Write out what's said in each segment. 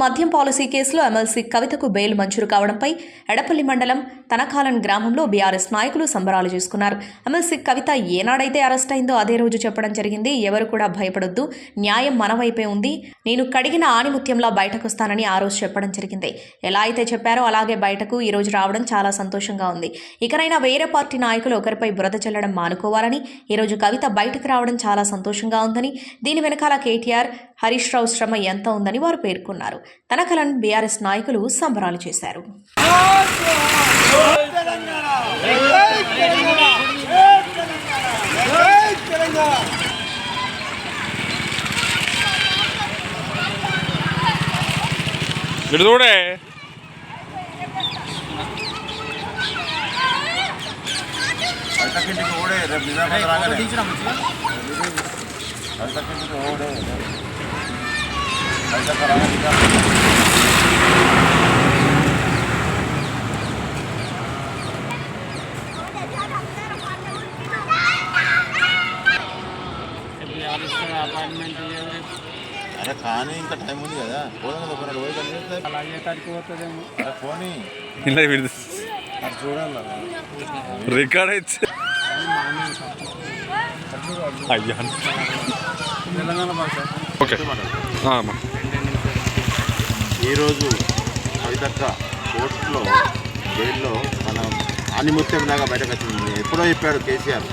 మద్యం పాలసీ కేసులో ఎమ్మెల్సీ కవితకు బెయిల్ మంజూరు కావడంపై ఎడపల్లి మండలం తనకాలన్ గ్రామంలో బీఆర్ఎస్ నాయకులు సంబరాలు చేసుకున్నారు. ఎమ్మెల్సీ కవిత ఏనాడైతే అరెస్ట్ అయిందో అదే రోజు చెప్పడం జరిగింది. ఎవరు కూడా భయపడొద్దు. న్యాయం మన వైపే ఉంది. నేను కడిగిన ఆణిముత్యంలా బయటకు వస్తానని ఆ రోజు చెప్పడం జరిగింది. ఎలా అయితే చెప్పారో అలాగే బయటకు ఈ రోజు రావడం చాలా సంతోషంగా ఉంది. ఇకనైనా వేరే పార్టీ నాయకులు ఒకరిపై బురద చల్లడం మానుకోవాలని ఈరోజు కవిత బయటకు రావడం చాలా సంతోషంగా ఉందని దీని వెనకాల కేటీఆర్ హరీష్ రావు శ్రమ ఎంత ఉందని వారు పేర్కొన్నారు. తనకలన్ బీఆర్ఎస్ నాయకులు సంబరాలు చేశారు. చూడే ఓడే రేపు నిజామాబాద్ రాగానే. ఓడే అరే కానీ ఇంకా టైం ఉంది కదా. పోదాం కదా కొన్ని రోజు కలిసి అలాగే కాడికి పోతుందేమో. అరే పోనీ. ఇలా విడుదల అది చూడాలి రికార్డ్ అయితే. అయ్యా. తెలంగాణ భాష. ఓకే. ఆ, అమ్మా. ఈరోజు కవితక్క కోర్టులో జైల్లో మనం ఆనిముత్యం లాగా బయటకు వచ్చింది ఎప్పుడో చెప్పాడు కేసీఆర్.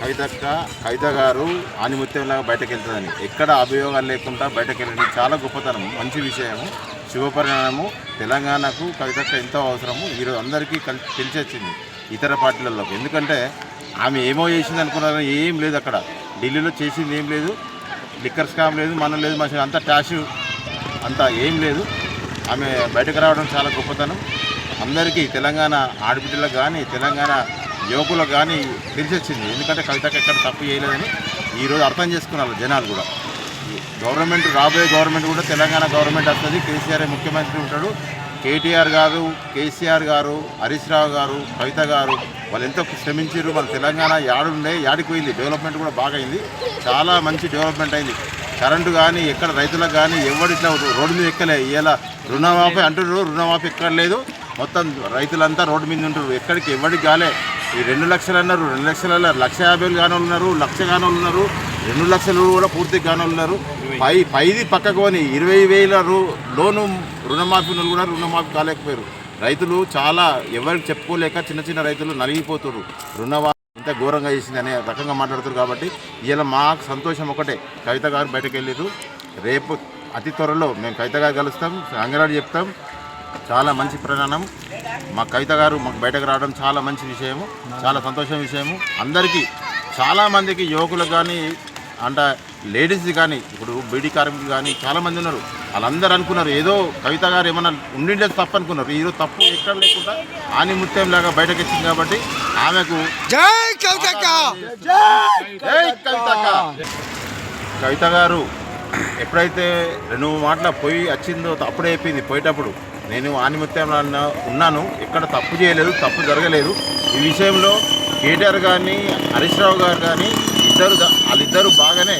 కవితక్క కవిత గారు ఆనిముత్యంలాగా బయటకు వెళ్తుందని ఎక్కడ అభియోగాలు లేకుండా బయటకు వెళ్ళడం చాలా గొప్పతనం మంచి విషయము. శుభపరిణామము తెలంగాణకు కవితక్క ఎంతో అవసరము. ఈరోజు అందరికీ కలిసి తెలిసి వచ్చింది ఇతర పార్టీలలో ఎందుకంటే ఆమె ఏమో చేసింది అనుకున్నారని ఏం లేదు అక్కడ. ఢిల్లీలో చేసింది ఏం లేదు. లిక్కర్ స్కామ్ లేదు మనం లేదు మంచిగా అంతా ట్యాష్ అంతా ఏం లేదు. ఆమె బయటకు రావడం చాలా గొప్పతనం. అందరికీ తెలంగాణ ఆడబిడ్డలకు కానీ తెలంగాణ యువకులకు కానీ తెలిసొచ్చింది. ఎందుకంటే కవితకు ఎక్కడ తప్పు చేయలేదని ఈరోజు అర్థం చేసుకున్నారు జనాలు కూడా. గవర్నమెంట్ రాబోయే గవర్నమెంట్ కూడా తెలంగాణ గవర్నమెంట్ వస్తుంది. కేసీఆర్ ముఖ్యమంత్రి ఉంటాడు. కేటీఆర్ గారు కేసీఆర్ గారు హరీష్ రావు గారు కవిత గారు వాళ్ళు ఎంతో శ్రమించారు వాళ్ళు తెలంగాణ యాడుండే యాడికి పోయింది. డెవలప్మెంట్ కూడా బాగా అయింది చాలా మంచి డెవలప్మెంట్ అయింది. కరెంటు కానీ ఎక్కడ రైతులకు కానీ ఎవరు ఇట్లా రోడ్డు మీద ఎక్కలే. ఇలా రుణమాఫీ అంటున్నారు రుణమాఫీ ఎక్కర్లేదు మొత్తం రైతులంతా రోడ్డు మీద ఉంటారు ఎక్కడికి ఎవరికి కాలే. ఈ రెండు లక్షలు అన్నారు రెండు లక్షల లక్ష యాభై వేలు ఉన్నారు లక్ష కాని ఉన్నారు రెండు లక్షలు కూడా పూర్తిగా కాని ఉన్నారు. పై పైది పక్కకు పోని ఇరవై వేల లోను రుణమాఫీ కూడా రుణమాఫీ కాలేకపోయారు. రైతులు చాలా ఎవరికి చెప్పుకోలేక చిన్న చిన్న రైతులు నలిగిపోతున్నారు రుణమాఫీ ఇంత ఘోరంగా చేసింది అనే రకంగా మాట్లాడుతారు కాబట్టి ఇలా మాకు సంతోషం ఒకటే. కవిత గారు బయటకు వెళ్ళారు రేపు అతి త్వరలో మేము కవిత గారు కలుస్తాం అంగరాడు చెప్తాం. చాలా మంచి ప్రయాణం. మా కవిత గారు మాకు బయటకు రావడం చాలా మంచి విషయము చాలా సంతోషం విషయము. అందరికీ చాలామందికి యువకులకు కానీ అంటే లేడీస్ కానీ ఇప్పుడు బీడీ కార్మికులు కానీ చాలామంది ఉన్నారు. వాళ్ళందరూ అనుకున్నారు ఏదో కవిత గారు ఏమన్నా ఉండిండేది తప్పు అనుకున్నారు. ఈరోజు తప్పు ఎక్కడ లేకుండా ఆని ముత్యం లాగా బయటకు వచ్చింది కాబట్టి ఆమెకు కవిత గారు ఎప్పుడైతే రెండు మాటల పోయి వచ్చిందో అప్పుడే అయిపోయింది. పోయేటప్పుడు నేను ఆనిమత్యంలో ఉన్నాను. ఎక్కడ తప్పు చేయలేదు తప్పు జరగలేదు. ఈ విషయంలో కేటీఆర్ కానీ హరీష్ రావు గారు కానీ ఇద్దరు వాళ్ళిద్దరూ బాగానే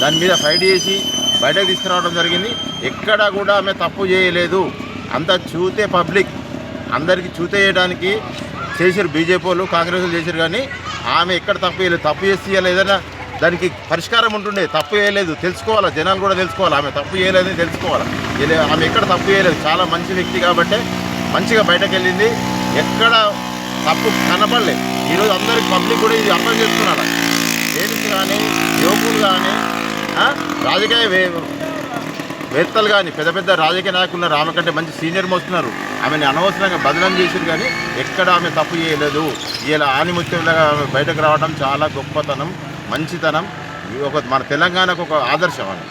దాని మీద ఫైట్ చేసి బయటకు తీసుకురావడం జరిగింది. ఎక్కడ కూడా ఆమె తప్పు చేయలేదు. అంత చూతే పబ్లిక్ అందరికీ చూతేయడానికి చేసారు చేశారు బీజేపీ వాళ్ళు కాంగ్రెస్ చేశారు కానీ ఆమె ఎక్కడ తప్పు చేయలేదు. తప్పు చేసి ఏదైనా దానికి పరిష్కారం ఉంటుండే. తప్పు చేయలేదు. తెలుసుకోవాలి? జనాలు కూడా తెలుసుకోవాలి? ఆమె తప్పు చేయలేదని తెలుసుకోవాలి? ఆమె ఎక్కడ తప్పు చేయలేదు. చాలా మంచి వ్యక్తి కాబట్టి మంచిగా బయటకు వెళ్ళింది. ఎక్కడ తప్పు కనపడలేదు. ఈరోజు అందరికి పబ్లిక్ కూడా ఇది అర్థం చేస్తున్నారు లేడీస్ కానీ యువకులు కానీ రాజకీయ వేత్తలు కానీ పెద్ద పెద్ద రాజకీయ నాయకులు ఆమె కంటే మంచి సీనియర్ మోస్తున్నారు. ఆమెని అనవసరంగా బదనం చేసింది కానీ ఎక్కడ ఆమె తప్పు చేయలేదు. ఇలా ఆనిముత్యంలాగా ఆమె బయటకు రావడం చాలా గొప్పతనం మంచితనం. ఒక మన తెలంగాణకు ఒక ఆదర్శం ఆమె.